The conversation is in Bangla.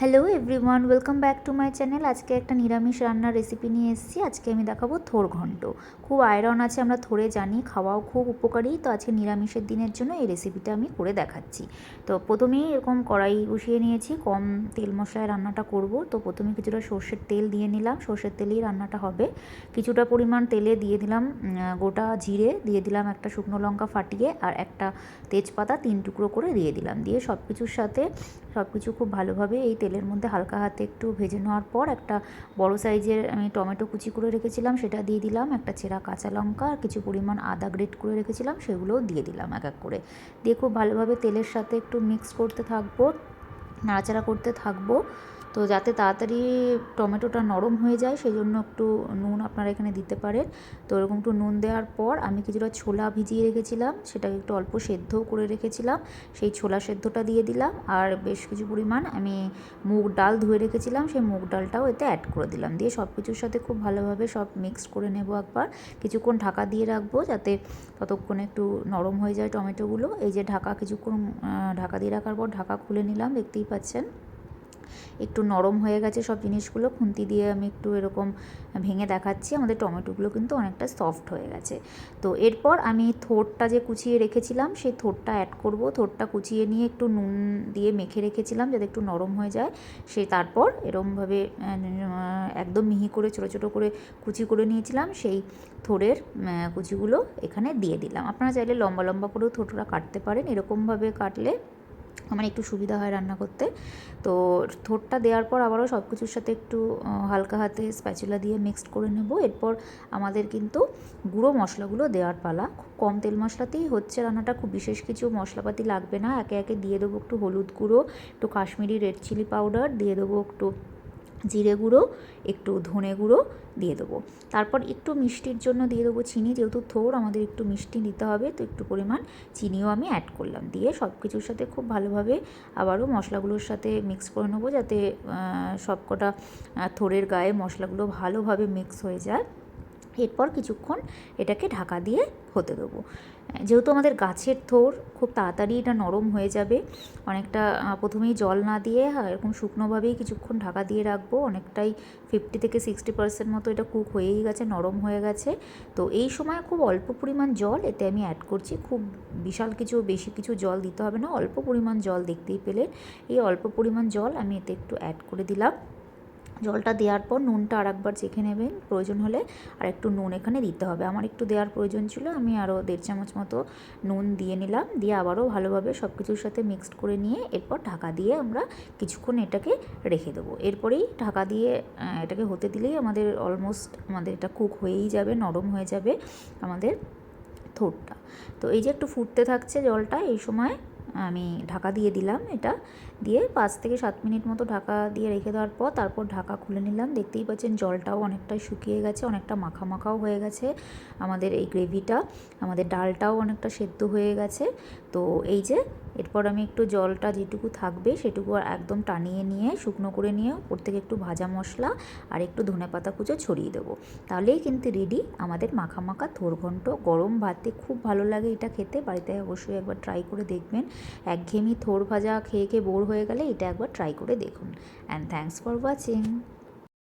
Hello everyone welcome back to my channel আজকে একটা নিরামিষ রান্নার রেসিপি নিয়ে এসেছি। আজকে আমি দেখাবো থোর ঘন্ট। খুব আয়রন আছে, আমরা থোরে জানি, খাওয়াও খুব উপকারী। তো আজকে নিরামিষের দিনের জন্য এই রেসিপিটা আমি করে দেখাচ্ছি। তো প্রথমেই এরকম কড়াই বসিয়ে নিয়েছি, কম তেল মশলায় রান্নাটা করব। তো প্রথমে কিছুটা সর্ষের তেল দিয়ে নিলাম। সর্ষের তেলেই রান্নাটা হবে। কিছুটা পরিমাণ তেলে দিয়ে দিলাম গোটা জিরে, দিয়ে দিলাম একটা শুকনো লঙ্কা ফাটিয়ে আর একটা তেজপাতা তিন টুকরো করে দিয়ে দিলাম। দিয়ে সব কিছুর সাথে সব কিছু খুব ভালোভাবে এই তেলের মধ্যে হালকা হাতে একটু ভেজে নেওয়ার পর একটা বড় সাইজের আমি টমেটো কুচি করে রেখেছিলাম, সেটা দিয়ে দিলাম, একটা ছেঁড়া কাঁচা লঙ্কা, আর কিছু পরিমাণ আদা গ্রেট করে রেখেছিলাম, সেগুলোও দিয়ে দিলাম এক এক করে। দিয়ে খুব ভালোভাবে তেলের সাথে একটু মিক্স করতে থাকব, নাড়াচাড়া করতে থাকব। তো যাতে তাড়াতাড়ি টমেটোটা নরম হয়ে যায় সেই জন্য একটু নুন আপনারা এখানে দিতে পারেন। তো এরকম একটু নুন দেওয়ার পর আমি কিছুটা ছোলা ভিজিয়ে রেখেছিলাম, সেটাকে একটু অল্প সেদ্ধও করে রেখেছিলাম। সেই ছোলা সেদ্ধটা দিয়ে দিলাম, আর বেশ কিছু পরিমাণ আমি মুগ ডাল ধুয়ে রেখেছিলাম, সেই মুগ ডালটাও এতে অ্যাড করে দিলাম। দিয়ে সব কিছুর সাথে খুব ভালোভাবে সব মিক্স করে নেব একবার। কিছুক্ষণ ঢাকা দিয়ে রাখব, যাতে ততক্ষণে একটু নরম হয়ে যায় টমেটোগুলো। এই যে ঢাকা কিছুক্ষণ ঢাকা দিয়ে রাখার পর ঢাকা খুলে নিলাম, দেখতেই পাচ্ছেন। একটু নরম হয়ে গেছে সব জিনিসগুলো। খুন্তি দিয়ে আমি একটু এরকম ভেঙে দেখাচ্ছি। আমাদের টমেটোগুলো কিন্তু অনেকটা সফট হয়ে গেছে। তো এরপর আমি থোরটা যে কুচিয়ে রেখেছিলাম, সেই থোরটা অ্যাড করব। থোরটা কুচিয়ে নিয়ে একটু নুন দিয়ে মেখে রেখেছিলাম যাতে একটু নরম হয়ে যায়। সে তারপর এরমভাবে একদম মিহি করে, ছোটো ছোটো করে কুচি করে নিয়েছিলাম। সেই থোরের কুচিগুলো এখানে দিয়ে দিলাম। আপনারা চাইলে লম্বা লম্বা করেও থোটরা কাটতে পারেন। এরকমভাবে কাটলে আমার একটু সুবিধা হয় রান্না করতে। তো থোটটা দেওয়ার পর আবারও সব কিছুর সাথে একটু হালকা হাতে স্প্যাচুলা দিয়ে মিক্সড করে নেব। এরপর আমাদের কিন্তু গুঁড়ো মশলাগুলো দেওয়ার পালা। খুব কম তেল মশলাতেই হচ্ছে রান্নাটা, খুব বিশেষ কিছু মশলাপাতি লাগবে না। একে একে দিয়ে দেবো একটু হলুদ গুঁড়ো, একটু কাশ্মীরি রেড চিলি পাউডার দিয়ে দেবো একটু জিরে গুঁড়ো, একটু ধনে গুঁড়ো দিয়ে দেবো। তারপর একটু মিষ্টির জন্য দিয়ে দেবো চিনি, যেহেতু থোর, আমাদের একটু মিষ্টি দিতে হবে, তো একটু পরিমাণ চিনিও আমি অ্যাড করলাম। দিয়ে সব কিছুর সাথে খুব ভালোভাবে আবারও মশলাগুলোর সাথে মিক্স করে নেব, যাতে সব কটা থোরের গায়ে মশলাগুলো ভালোভাবে মিক্স হয়ে যায়। এরপর কিছুক্ষণ এটাকে ঢাকা দিয়ে হতে দেবো। যেহেতু আমাদের গাছের থোর খুব তাড়াতাড়ি এটা নরম হয়ে যাবে, অনেকটা প্রথমেই জল না দিয়ে এরকম শুকনোভাবেই কিছুক্ষণ ঢাকা দিয়ে রাখব। অনেকটাই ফিফটি থেকে সিক্সটি পার্সেন্ট মতো এটা কুক হয়েই গেছে, নরম হয়ে গেছে। তো এই সময় খুব অল্প পরিমাণ জল এতে আমি অ্যাড করছি। খুব বিশাল কিছু, বেশি কিছু জল দিতে হবে না, অল্প পরিমাণ জল দেখতেই পেলে। এই অল্প পরিমাণ জল আমি এতে একটু অ্যাড করে দিলাম। জলটা দেওয়ার পর নুনটা আর একবার চেখে নেবেন, প্রয়োজন হলে আর একটু নুন এখানে দিতে হবে। আমার একটু দেওয়ার প্রয়োজন ছিল, আমি আরও দেড় চামচ মতো নুন দিয়ে নিলাম, দিয়ে আবারও ভালোভাবে সব কিছুর সাথে মিক্সড করে নিয়ে এরপর ঢাকা দিয়ে আমরা কিছুক্ষণ এটাকে রেখে দেবো। এরপরেই ঢাকা দিয়ে এটাকে হতে দিলেই আমাদের অলমোস্ট আমাদের এটা কুক হয়েই যাবে, নরম হয়ে যাবে আমাদের থোটটা। তো এই যে একটু ফুটতে থাকছে জলটা, এই সময় আমি ঢাকা দিয়ে দিলাম এটা। দিয়ে পাঁচ থেকে সাত মিনিট মতো ঢাকা দিয়ে রেখে দেওয়ার পর তারপর ঢাকা খুলে নিলাম। দেখতেই পাচ্ছেন জলটাও অনেকটাই শুকিয়ে গেছে, অনেকটা মাখা মাখাও হয়ে গেছে আমাদের এই গ্রেভিটা। আমাদের ডালটাও অনেকটা সেদ্ধ হয়ে গেছে। তো এই যে এরপর আমি একটু জলটা যেটুকু থাকবে সেটুকু একদম টানিয়ে নিয়ে, শুকনো করে নিয়ে ওর থেকে একটু ভাজা মশলা আর একটু ধনে পাতা কুচো ছড়িয়ে দেবো। তাহলেই কিন্তু রেডি আমাদের মাখা মাখা থোর ঘন্ট। গরম ভাতে খুব ভালো লাগে এটা খেতে, বাড়িতে অবশ্যই একবার ট্রাই করে দেখবেন। একঘেয়েমি থোর ভাজা খেয়ে খেয়ে বোর হয়ে গেলে এটা একবার ট্রাই করে দেখুন। And thanks for watching